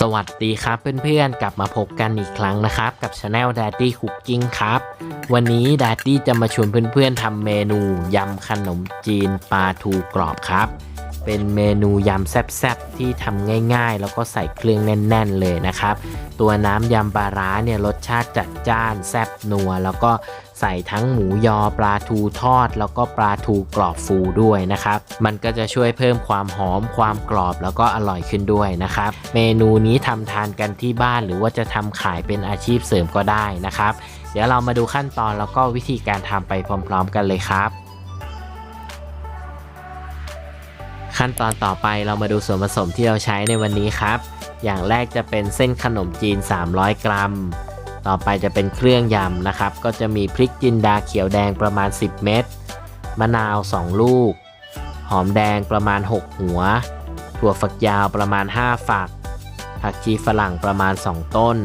สวัสดีครับเพื่อนๆ กลับมาพบกันอีกครั้งนะครับ กับช anel Daddy Cooking ครับ วันนี้ Daddy จะมาชวนเพื่อนๆทำเมนูยำขนมจีนปลาทูกรอบครับ เป็นเมนูยำแซ่บๆ ที่ทำง่ายๆ แล้วก็ใส่เครื่องแน่นๆเลยนะครับ ตัวน้ำยำปลาร้าเนี่ยรสชาติจัดจ้านแซ่บนัว แล้วก็ ส่ทั้งหมูยอปลาทูทอด แล้วก็ปลาทูกรอบฟูด้วยนะครับ มันก็จะช่วยเพิ่มความหอมความกรอบแล้วก็อร่อยขึ้นด้วยนะครับ เมนูนี้ทำทานกันที่บ้านหรือว่าจะทำขายเป็นอาชีพเสริมก็ได้นะครับ เดี๋ยวเรามาดูขั้นตอนแล้วก็วิธีการทำไปพร้อม ๆ กันเลยครับขั้นตอนต่อไปเรามาดูส่วนผสมที่เราใช้ในวันนี้ครับ อย่างแรกจะเป็นเส้นขนมจีน 300 กรัม ต่อไปจะเป็นเครื่องยำนะครับ ก็จะมีพริกจินดาเขียวแดงประมาณ 10 เม็ด มะนาว 2 ลูก หอมแดงประมาณ 6 หัว ถั่วฝักยาวประมาณ 5 ฝัก ผักชีฝรั่งประมาณ 2 ต้น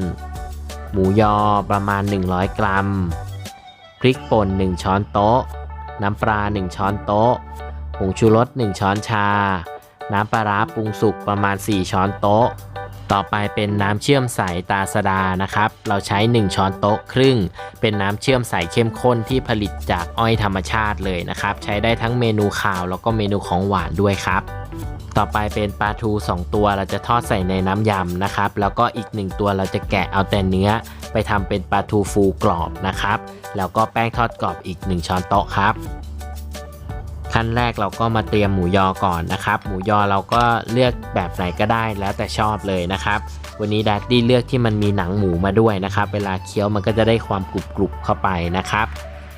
หมูยอประมาณ 100 กรัม พริกป่น 1 ช้อนโต๊ะ น้ำปลา 1 ช้อนโต๊ะ ผงชูรส 1 ช้อนชา น้ำปลาร้าปรุงสุกประมาณ 4 ช้อนโต๊ะ ต่อไปเป็นน้ำเชื่อมใสตาสดานะครับ เราใช้ 1 ช้อนโต๊ะครึ่ง เป็นน้ำเชื่อมใสเข้มข้นที่ผลิตจากอ้อยธรรมชาติเลยนะครับ ใช้ได้ทั้งเมนูข่าวแล้วก็เมนูของหวานด้วยครับ ต่อไปเป็นปลาทู 2 ตัวเราจะทอดใส่ในน้ำยำนะครับ แล้วก็อีก 1 ตัวเราจะแกะเอาแต่เนื้อ ไปทำเป็นปลาทูฟูกรอบนะครับ แล้วก็แป้งทอดกรอบอีก 1 ช้อนโต๊ะครับ ขั้นแรกเราก็มาเตรียมหมูยอก่อนนะครับ หมูยอเราก็เลือกแบบไหนก็ได้แล้วแต่ชอบเลยนะครับ วันนี้ดัดดี้เลือกที่มันมีหนังหมูมาด้วยนะครับ เวลาเคี้ยวมันก็จะได้ความกรุบกรุบๆเข้าไปนะครับ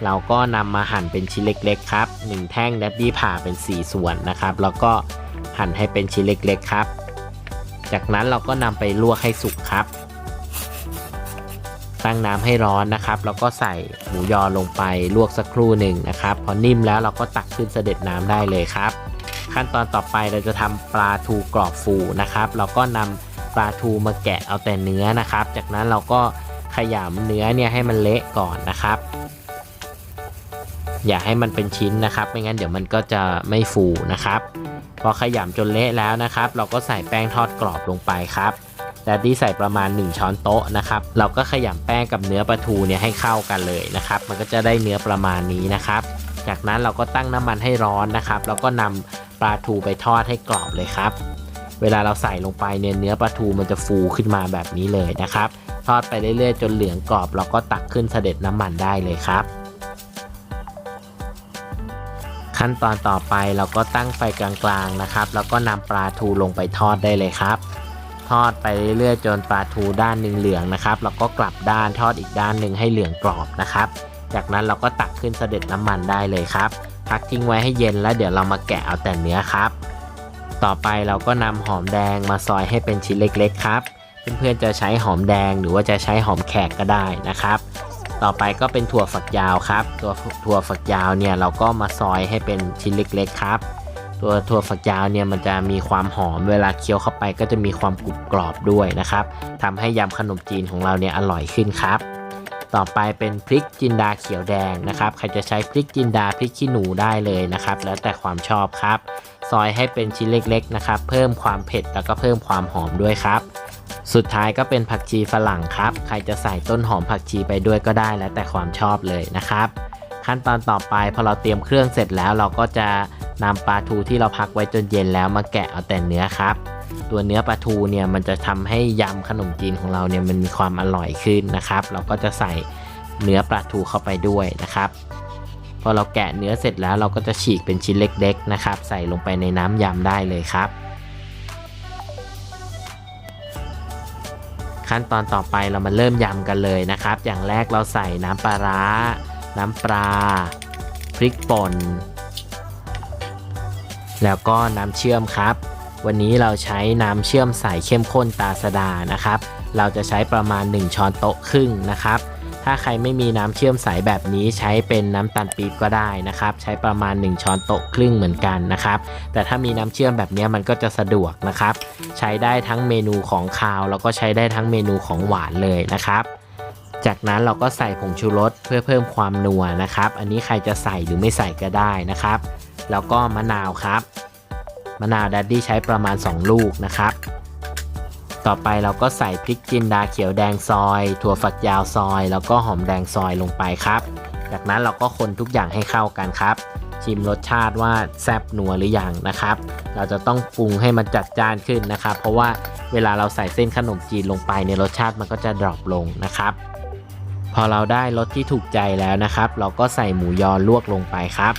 เราก็นำมาหั่นเป็นชิ้นเล็กๆครับหนึ่งแท่งดัดดี้ผ่าเป็น 4 ส่วนนะครับ แล้วก็หั่นให้เป็นชิ้นเล็กๆครับ จากนั้นเราก็นำไปลวกให้สุกครับ ตั้งน้ำให้ร้อนนะครับ แล้วก็ใส่หมูยอลงไปลวกสักครู่หนึ่งนะครับ พอนิ่มแล้วเราก็ตักขึ้นเสด็จน้ำได้เลยครับ ขั้นตอนต่อไปเราจะทำปลาทูกรอบฟูนะครับ เราก็นำปลาทูมาแกะเอาแต่เนื้อนะครับ จากนั้นเราก็ขยำเนื้อเนี่ยให้มันเละก่อนนะครับ อย่าให้มันเป็นชิ้นนะครับ ไม่งั้นเดี๋ยวมันก็จะไม่ฟูนะครับ พอขยำจนเละแล้วนะครับ เราก็ใส่แป้งทอดกรอบลงไปครับ แต่ที่ใส่ประมาณ 1 ช้อนโต๊ะนะครับ เราก็ขยำแป้งกับเนื้อปลาทูเนี่ยให้เข้ากันเลยนะครับ มันก็จะได้เนื้อประมาณนี้นะครับ จากนั้นเราก็ตั้งน้ำมันให้ร้อนนะครับ แล้วก็นำปลาทูไปทอดให้กรอบเลยครับ เวลาเราใส่ลงไปเนี่ยเนื้อปลาทูมันจะฟูขึ้นมาแบบนี้เลยนะครับ ทอดไปเรื่อยๆ จนเหลืองกรอบ เราก็ตักขึ้นเสด็จน้ำมันได้เลยครับ ขั้นตอนต่อไปเราก็ตั้งไฟกลางๆนะครับ แล้วก็นำปลาทูลงไปทอดได้เลยครับ ทอดไปเรื่อยๆจนปลาทูด้านหนึ่งเหลืองนะครับแล้วก็กลับด้านทอดอีกด้านหนึ่งให้เหลืองกรอบนะครับ จากนั้นเราก็ตักขึ้นเสด็จน้ำมันได้เลยครับ พักทิ้งไว้ให้เย็นแล้วเดี๋ยวเรามาแกะเอาแต่เนื้อครับ ต่อไปเราก็นำหอมแดงมาซอยให้เป็นชิ้นเล็กๆครับเพื่อนๆจะใช้หอมแดงหรือว่าจะใช้หอมแขกก็ได้นะครับ ต่อไปก็เป็นถั่วฝักยาวครับ ตัวถั่วฝักยาวเนี่ยเราก็มาซอยให้เป็นชิ้นเล็กๆครับ ตัวถั่วฝักยาวเนี่ยมันจะมีความหอมเวลาเคี้ยวเข้าไปก็จะมีความกรุบกรอบด้วยนะครับทำให้ยำขนมจีนของเราเนี่ยอร่อยขึ้นครับ ต่อไปเป็นพริกจินดาเขียวแดงนะครับใครจะใช้พริกจินดาพริกขี้หนูได้เลยนะครับ แล้วแต่ความชอบครับ ซอยให้เป็นชิ้นเล็กๆนะครับ เพิ่มความเผ็ดแล้วก็เพิ่มความหอมด้วยครับ สุดท้ายก็เป็นผักชีฝรั่งครับ ใครจะใส่ต้นหอมผักชีไปด้วยก็ได้แล้วแต่ความชอบเลยนะครับ ขั้นตอนต่อไปพอเราเตรียมเครื่องเสร็จแล้วเราก็จะ นำปลาทูที่เราพักไว้จนเย็นแล้วมาแกะเอาแต่เนื้อครับ ตัวเนื้อปลาทูเนี่ยมันจะทำให้ยำขนมจีนของเราเนี่ยมันมีความอร่อยขึ้นนะครับ เราก็จะใส่เนื้อปลาทูเข้าไปด้วยนะครับ พอเราแกะเนื้อเสร็จแล้วเราก็จะฉีกเป็นชิ้นเล็กๆนะครับ ใส่ลงไปในน้ำยำได้เลยครับ ขั้นตอนต่อไปเรามาเริ่มยำกันเลยนะครับ อย่างแรกเราใส่น้ำปลาร้า น้ำปลา พริกป่น แล้วก็น้ำเชื่อมครับ วันนี้เราใช้น้ำเชื่อมใสเข้มข้นตาสดานะครับ เราจะใช้ประมาณ 1 ช้อนโต๊ะครึ่งนะครับ ถ้าใครไม่มีน้ำเชื่อมใสแบบนี้ใช้เป็นน้ำตาลปี๊บก็ได้นะครับ ใช้ประมาณ 1 ช้อนโต๊ะครึ่งเหมือนกันนะครับ แต่ถ้ามีน้ำเชื่อมแบบนี้มันก็จะสะดวกนะครับ ใช้ได้ทั้งเมนูของคาวแล้วก็ใช้ได้ทั้งเมนูของหวานเลยนะครับจากนั้นเราก็ใส่ผงชูรสเพื่อเพิ่มความนัวนะครับ อันนี้ใครจะใส่หรือไม่ใส่ก็ได้นะครับ แล้วก็มะนาวครับ มะนาวดัดดี้ใช้ประมาณ 2 ลูกนะครับ ต่อไปเราก็ใส่พริกจินดาเขียวแดงซอย ถั่วฝักยาวซอย แล้วก็หอมแดงซอยลงไปครับ จากนั้นเราก็คนทุกอย่างให้เข้ากันครับ ชิมรสชาติว่าแซ่บนัวหรือยังนะครับ เราจะต้องปรุงให้มันจัดจ้านขึ้นนะครับ เพราะว่าเวลาเราใส่เส้นขนมจีนลงไปในรสชาติมันก็จะดรอปลงนะครับพอเราได้รสที่ถูกใจแล้วนะครับ เราก็ใส่หมูยอลวกลงไปครับ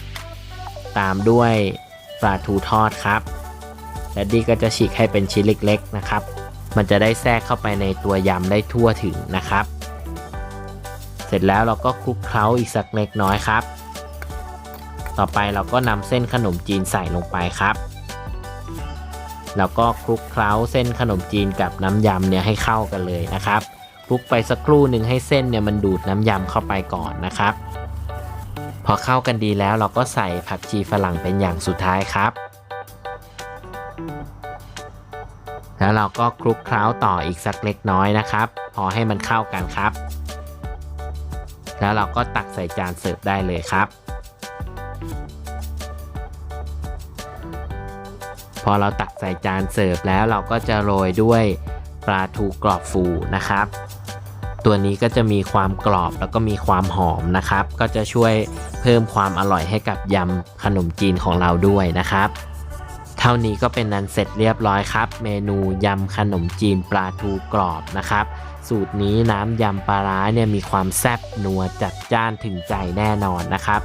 ตามด้วยปลาทูทอดครับ และดีก็จะฉีกให้เป็นชิ้นเล็กๆนะครับ มันจะได้แทรกเข้าไปในตัวยำได้ทั่วถึงนะครับ เสร็จแล้วเราก็คลุกเคล้าอีกสักเล็กน้อยครับ ต่อไปเราก็นำเส้นขนมจีนใส่ลงไปครับแล้วก็คลุกเคล้าเส้นขนมจีนกับน้ำยำเนี่ยให้เข้ากันเลยนะครับคลุกไปสักครู่หนึ่งให้เส้นเนี่ยมันดูดน้ำยำเข้าไปก่อนนะครับ พอเข้ากันดีแล้วเราก็ใส่ผักชีฝรั่งเป็นอย่างสุดท้ายครับ แล้วเราก็คลุกเคล้าต่ออีกสักเล็กน้อยนะครับ พอให้มันเข้ากันครับ แล้วเราก็ตักใส่จานเสิร์ฟได้เลยครับ พอเราตักใส่จานเสิร์ฟแล้วเราก็จะโรยด้วยปลาทูกรอบฟูนะครับ ตัวนี้ก็จะมีความกรอบแล้วก็มีความหอมนะครับ ก็จะช่วยเพิ่มความอร่อยให้กับยำขนมจีนของเราด้วยนะครับ เท่านี้ก็เป็นนันเสร็จเรียบร้อยครับ เมนูยำขนมจีนปลาทูกรอบนะครับ สูตรนี้น้ำยำปลาร้าเนี่ยมีความแซ่บนัวจัดจ้านถึงใจแน่นอนนะครับ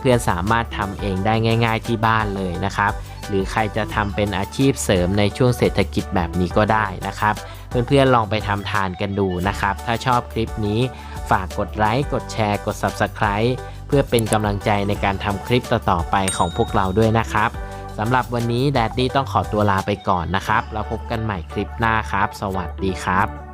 เพื่อนๆสามารถทำเองได้ง่าย ๆที่บ้านเลยนะครับ หรือใครจะทำเป็นอาชีพเสริมในช่วงเศรษฐกิจแบบนี้ก็ได้นะครับ เพื่อนๆลองไปทำทานกันดูนะครับ ถ้าชอบคลิปนี้ฝากกดไลค์กดแชร์กด Subscribe เพื่อเป็นกำลังใจในการทำคลิปต่อๆไปของพวกเราด้วยนะครับสำหรับวันนี้แดดดี้ต้องขอตัวลาไปก่อนนะครับ แล้วพบกันใหม่คลิปหน้าครับ สวัสดีครับ